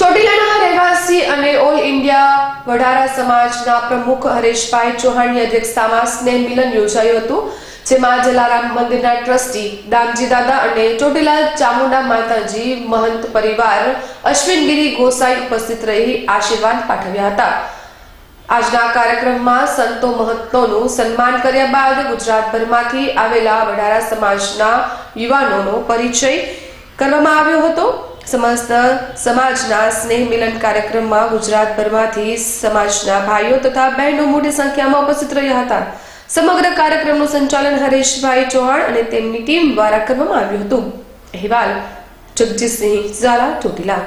ચોટીલાના રહેવાસી અને all India વડારા સમાજના પ્રમુખ હરેશભાઈ ચૌહાણની અધ્યક્ષતામાં સ્નેહ મિલન યોજાયું હતું, જેમાં જલારામ મંદિરના ટ્રસ્ટી દામજી દાદા અને ચોટીલા ચામુંડા માતાજી મહંત પરિવાર અશ્વિનગીરી ગોસાઈ ઉપસ્થિત રહી આશીર્વાદ પાઠવ્યા હતા. આજના કાર્યક્રમમાં સંતો મહંતોનું સન્માન કર્યા બાદ ગુજરાતભરમાંથી આવેલા વડારા સમાજના યુવાનોનો પરિચય કરવામાં આવ્યો હતો. સમસ્ત સમાજના સ્નેહ મિલન કાર્યક્રમમાં ગુજરાતભરમાંથી સમાજના ભાઈઓ તથા બહેનો મોટી સંખ્યામાં ઉપસ્થિત રહ્યા હતા. સમગ્ર કાર્યક્રમનું સંચાલન હરેશભાઈ ચૌહાણ અને તેમની ટીમ દ્વારા કરવામાં આવ્યું હતું. અહેવાલ, જગજીતસિંહ ઝાલા, ચોટીલા.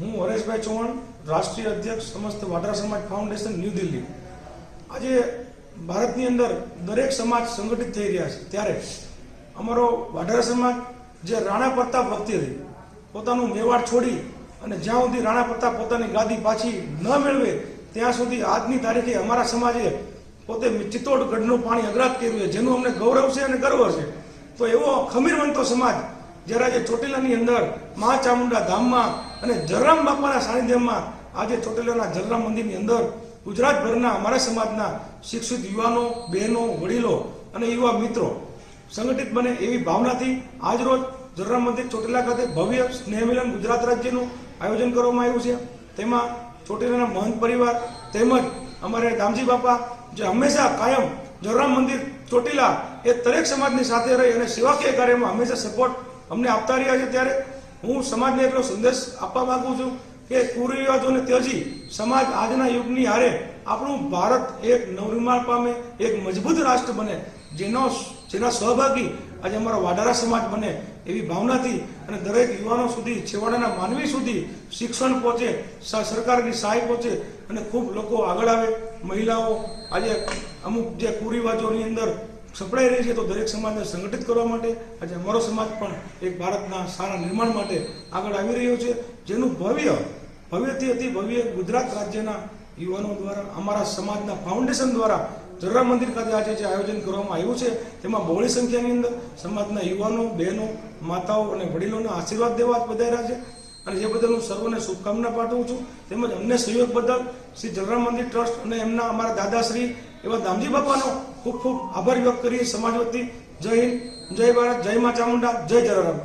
હું હરેશભાઈ ચૌહાણ, રાષ્ટ્રીય અધ્યક્ષ સમસ્ત વાડરા સમાજ ફાઉન્ડેશન, ન્યૂ દિલ્હી. આજે ભારતની અંદર દરેક સમાજ સંગઠિત થઈ રહ્યા છે. ત્યારે અમારો વાડરા સમાજ જે રાણા પ્રતાપ વખતે પોતાનું મેવાડ છોડી અને જ્યાં સુધી રાણા પ્રતાપ પોતાની ગાદી પાછી ન મેળવે, ત્યાં સુધી આજની તારીખે અમારા સમાજે પોતે ચિત્તોડગઢનું પાણી અગ્રાત કર્યું છે, જેનું અમને ગૌરવ છે અને ગર્વ છે. તો એવો ખમીરવંતો સમાજ, જ્યારે આજે ચોટીલાની અંદર મા ચામુંડા ધામમાં અને જલરામ બાપાના સાનિધ્યમાં આજે ચોટીલાના જલરામ મંદિરની અંદર ગુજરાતભરના અમારા સમાજના શિક્ષિત યુવાનો, બહેનો, વડીલો અને યુવા મિત્રો સંગઠિત બને એવી ભાવનાથી આજરોજ જલરામ મંદિર ચોટીલા ખાતે ભવ્ય સ્નેહમિલન ગુજરાત રાજ્યનું આયોજન કરવામાં આવ્યું છે. તેમાં ચોટીલાના મહંત પરિવાર તેમજ અમારે દામજી બાપા જે હંમેશા કાયમ જલરામ મંદિર ચોટીલા એ દરેક સમાજની સાથે રહી અને સેવાકીય કાર્યમાં હંમેશા સપોર્ટ અમને આપતા રહ્યા છે. ત્યારે હું સમાજને એટલો સંદેશ આપવા માગું છું કે કુરિવાજોને ત્યજી સમાજ આજના યુગની હારે આપણું ભારત એક નવનિર્માણ પામે, એક મજબૂત રાષ્ટ્ર બને, જેનો જેના સહભાગી આજે અમારો વાડારા સમાજ બને એવી ભાવનાથી અને દરેક યુવાનો સુધી, છેવાડાના માનવી સુધી શિક્ષણ પહોંચે સરકારની સહાય પહોંચે અને ખૂબ લોકો આગળ આવે. મહિલાઓ આજે અમુક જે કુરિવાજોની અંદર સપડાઈ રહી છે તો દરેક સમાજને સંગઠિત કરવા માટે આજે અમારો સમાજ પણ એક ભારતના સારા નિર્માણ માટે આગળ આવી રહ્યો છે. જેનું ભવ્ય, ભવ્યથી અતિ ભવ્ય ગુજરાત રાજ્યના યુવાનો દ્વારા, અમારા સમાજના ફાઉન્ડેશન દ્વારા જરરા મંદિર ખાતે આજે જે આયોજન કરવામાં આવ્યું છે, તેમાં બહોળી સંખ્યાની અંદર સમાજના યુવાનો, બહેનો, માતાઓ અને વડીલોને આશીર્વાદ દેવા વધાર્યા છે. અને જે બદલ હું સર્વને શુભકામના પાઠવું છું, તેમજ અમને સહયોગ બદલ શ્રી જલરામ મંદિર ટ્રસ્ટ અને એમના અમારા દાદાશ્રી એવા દામજી બાપાનો ખૂબ ખૂબ આભાર વ્યક્ત કરીએ સમાજ વતી જય હિન્દ જય ભારત જય મા ચામુંડા જય જલારામ